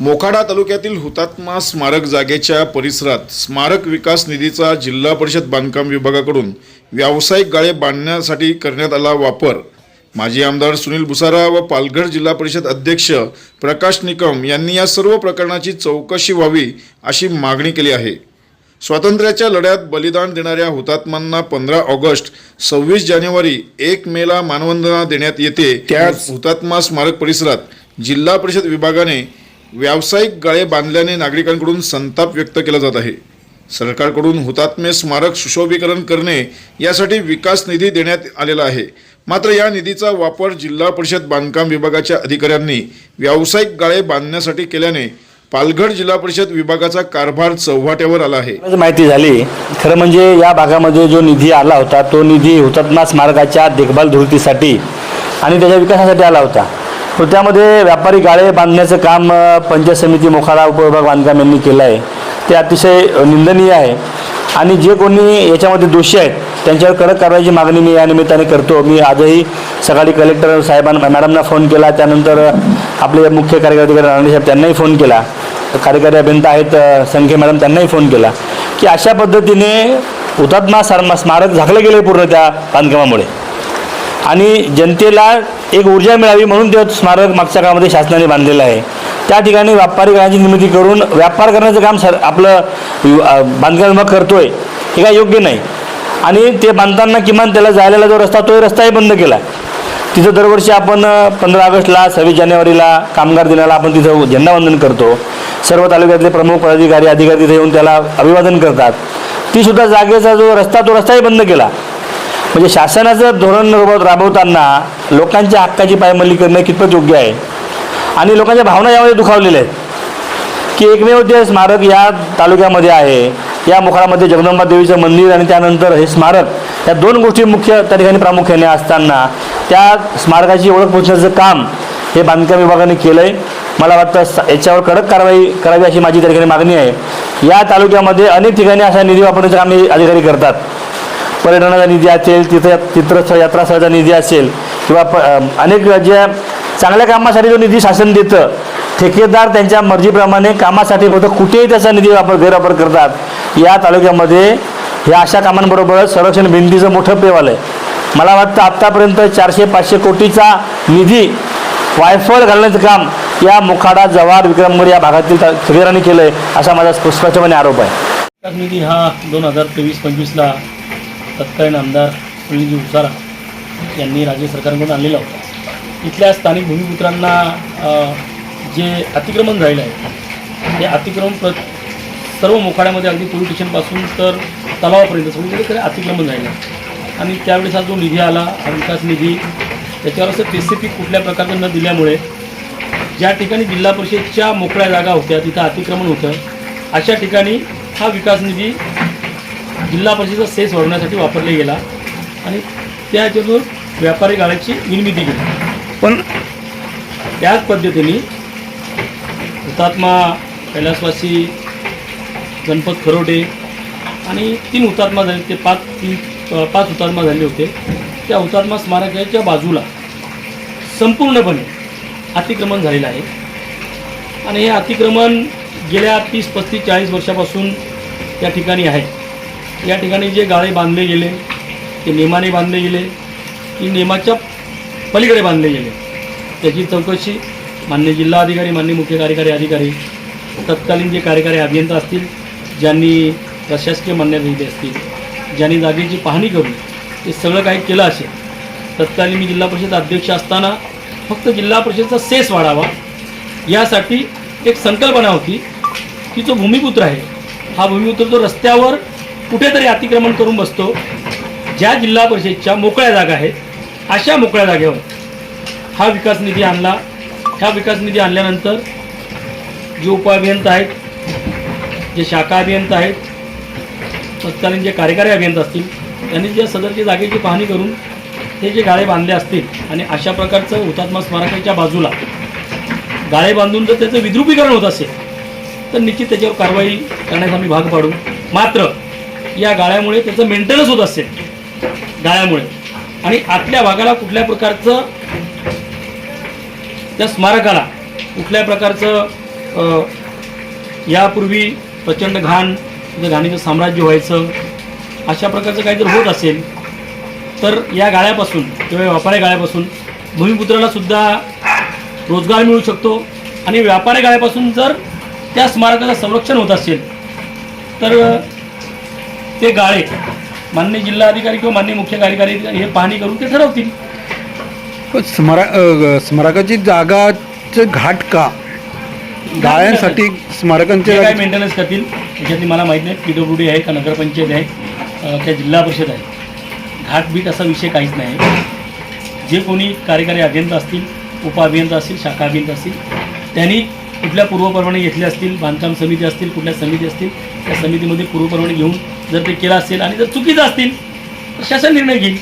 मोखाडा तालुक्यातील हुतात्मा स्मारक जागेच्या परिसरात स्मारक विकास निधीचा जिल्हा परिषद बांधकाम विभागाकडून व्यावसायिक गाळे बांधण्यासाठी करण्यात आला वापर. माजी आमदार सुनील बुसारा व पालघर जिल्हा परिषद अध्यक्ष प्रकाश निकम यांनी या सर्व प्रकरणाची चौकशी व्हावी अशी मागणी केली आहे. स्वातंत्र्याच्या लढ्यात बलिदान देणाऱ्या हुतात्म्यांना पंधरा ऑगस्ट सव्वीस जानेवारी एक मेला मानवंदना देण्यात येते. त्याच हुतात्मा स्मारक परिसरात जिल्हा परिषद विभागाने व्यावसायिक गाळे बांधल्याने नागरिकांकडून संताप व्यक्त केला जात आहे. सरकारकडून हुतात्मे स्मारक सुशोभीकरण करणे यासाठी विकास निधी देण्यात आलेला आहे. मात्र या निधीचा वापर जिल्हा परिषद बांधकाम विभागाच्या अधिकाऱ्यांनी व्यावसायिक गाळे बांधण्यासाठी केल्याने पालघर जिल्हा परिषद विभागाचा कारभार चव्हाट्यावर आला आहे. माहिती झाली खरं म्हणजे या भागामध्ये जो निधी आला होता तो निधी हुतात्मा स्मारकाच्या देखभाल दुरुस्तीसाठी आणि त्याच्या विकासासाठी आला होता. त्यामध्ये व्यापारी गाळे बांधण्याचं काम पंचायत समिती मोखाडा उपविभाग बांधकाम यांनी केलं आहे. ते अतिशय निंदनीय आहे. आणि जे कोणी याच्यामध्ये दोषी आहेत त्यांच्यावर कडक कारवाईची मागणी मी या निमित्ताने करतो. मी आजही सकाळी कलेक्टर साहेबांना मॅडमना फोन केला. त्यानंतर आपले मुख्य कार्यकारी अधिकारी राणे साहेब त्यांनाही फोन केला. कार्यकारी अभियंता आहेत संख्ये मॅडम त्यांनाही फोन केला. की अशा पद्धतीने हुतात्मा सार स्मारक झाकलं गेलं पूर्ण त्या बांधकामामुळे. आणि जनतेला एक ऊर्जा मिळावी म्हणून ते स्मारक मागच्या काळामध्ये शासनाने बांधलेलं आहे. त्या ठिकाणी व्यापारी घराची निर्मिती करून व्यापार करण्याचं काम सर आपलं वि- बांधकाम विभाग करतोय. हे काय योग्य नाही. आणि ते बांधताना किमान त्याला जायला जो रस्ता तोही रस्ताही बंद केला. तिथं दरवर्षी आपण पंधरा ऑगस्टला सव्वीस जानेवारीला कामगार दिनाला आपण तिथं झेंडावंदन करतो. सर्व तालुक्यातले प्रमुख पदाधिकारी अधिकारी तिथे येऊन त्याला अभिवादन करतात. तीसुद्धा जागेचा जो रस्ता तो रस्ताही बंद केला. म्हणजे शासनाचं धोरण राबवताना लोकांच्या हक्काची पायमल्ली करणं कितपत योग्य आहे? आणि लोकांच्या भावना यामध्ये दुखावलेल्या आहेत. की एकमेव जे स्मारक या तालुक्यामध्ये आहे या मुखामध्ये जगदंबा देवीचं मंदिर आणि त्यानंतर हे स्मारक या दोन गोष्टी मुख्य त्या ठिकाणी प्रामुख्याने असताना त्या स्मारकाची ओळख पोचण्याचं काम हे बांधकाम विभागाने केलं आहे मला वाटतं याच्यावर कडक कारवाई करावी अशी माझी त्या ठिकाणी मागणी आहे. या तालुक्यामध्ये अनेक ठिकाणी असा निधी वापरण्याचं काम अधिकारी करतात. पर्यटनाचा निधी असेल तिथं तीर्थ यात्रास्थळाचा निधी असेल किंवा प अनेक ज्या चांगल्या कामासाठी जो निधी शासन देतं ठेकेदार त्यांच्या मर्जीप्रमाणे कामासाठी फक्त कुठेही त्याचा निधी वापर गैरवापर करतात. या तालुक्यामध्ये ह्या अशा कामांबरोबरच संरक्षण भिंतीचं मोठं पेवाल आहे. मला वाटतं आत्तापर्यंत चारशे पाचशे कोटीचा निधी वायफळ घालण्याचं काम या मुखाडा जव्हार विक्रमगड या भागातील ता- ठेकेदारांनी केलं आहे असा माझा स्पष्टपणे आरोप आहे. निधी हा दोन हजार तेवीस पंचवीसला तत्कालीन आमदार सुनीलजी उसारा यांनी राज्य सरकारकडून आणलेला होता. इथल्या स्थानिक भूमिपुत्रांना जे अतिक्रमण झालेलं आहे ते अतिक्रमण प्र सर्व मोखाड्यामध्ये अगदी पोलीस स्टेशनपासून तर तलावापर्यंत सगळीकडे तरी अतिक्रमण झालेलं आहे. आणि त्यावेळेस हा जो निधी आला हा विकास निधी त्याच्यावर असं स्पेसिफिक कुठल्या प्रकारचं न दिल्यामुळे ज्या ठिकाणी जिल्हा परिषदच्या मोकळ्या जागा होत्या तिथं अतिक्रमण होतं अशा ठिकाणी हा विकास निधी जिल्हा परिषदेचा सेस वाढवण्यासाठी वापरला गेला. आणि त्याच्यातून व्यापारी गाळ्याची निर्मिती केली. पण त्याच पद्धतीने हुतात्मा कैलासवासी गणपत खरोडे आणि तीन हुतात्मा झाले ते पाच तीन पाच हुतात्मा झाले होते. त्या हुतात्मा स्मारकाच्या बाजूला संपूर्णपणे अतिक्रमण झालेलं आहे. आणि हे अतिक्रमण गेल्या तीस पस्तीस चाळीस वर्षापासून त्या ठिकाणी आहे. या ठिकाणी जे गाळे बांधले गेले ते नियमाने बांधले गेले की नियमाच्या पलीकडे बांधले गेले. त्याची चौकशी मान्य जिल्हाधिकारी मान्य मुख्य कार्यकारी अधिकारी तत्कालीन जे कार्यकारी अभियंता असतील ज्यांनी प्रशासकीय मान्यता दिली असतील ज्यांनी जागेची पाहणी करून ते सगळं काही केलं असेल तत्कालीन मी जिल्हा परिषद अध्यक्ष असताना फक्त जिल्हा परिषदचा सेस वाढावा यासाठी एक संकल्पना होती की जो भूमिपुत्र आहे हा भूमिपुत्र जो रस्त्यावर कुठेतरी अतिक्रमण करून बसतो. ज्या जिल्हा परिषदच्या मोकळ्या जागा आहेत अशा मोकळ्या जागेवर हा विकास निधी आणला. ह्या विकास निधी आणल्यानंतर जे उपअभियंता आहेत जे शाखा अभियंता आहेत तत्कालीन जे कार्यकारी अभियंता असतील त्यांनी ज्या सदरच्या जागेची पाहणी करून हे जे गाळे बांधले असतील आणि अशा प्रकारचं हुतात्मा स्मारकाच्या बाजूला गाळे बांधून जर त्याचं विद्रुपीकरण होत असेल तर निश्चित त्याच्यावर कारवाई करण्यास आम्ही भाग पाडू. मात्र या गाळ्यामुळे त्याचं मेंटेनन्स होत असेल गाळ्यामुळे. आणि आतल्या भागाला कुठल्या प्रकारचं त्या स्मारकाला कुठल्या प्रकारचं यापूर्वी प्रचंड घाण तिथं घाणीचं साम्राज्य व्हायचं अशा प्रकारचं काही जर होत असेल तर या गाळ्यापासून किंवा व्यापारी गाळ्यापासून भूमिपुत्राला सुद्धा रोजगार मिळू शकतो. आणि व्यापारी गाळ्यापासून जर त्या स्मारकाचं संरक्षण होत असेल तर ते गाळे. मान्य जिल्हाधिकारी किंवा मान्य मुख्य कार्यकारी हे पाहणी करून ते ठरवतील. पण स्मारा अ, स्मारकाची जागाचे घाट का? गाळ्यांसाठी स्मारकांच्या जे काय जागी- मेंटेनन्स करतील त्याच्यातली मला माहीत नाही. पी डब्ल्यू डी आहे का नगरपंचायत आहे अ, त्या जिल्हा परिषद आहे. घाटबीट असा विषय काहीच नाही. जे कोणी कार्यकारी अभियंता असतील उपअभियंता असतील शाखा अभियंता असतील त्यांनी कुठल्या पूर्वपरवाने घेतले असतील बांधकाम समिती असतील कुठल्या समिती असतील त्या समितीमध्ये पूर्वपरवाने घेऊन जर ते केलं असेल आणि जर चुकीचं असतील तर शासन निर्णय घेईल.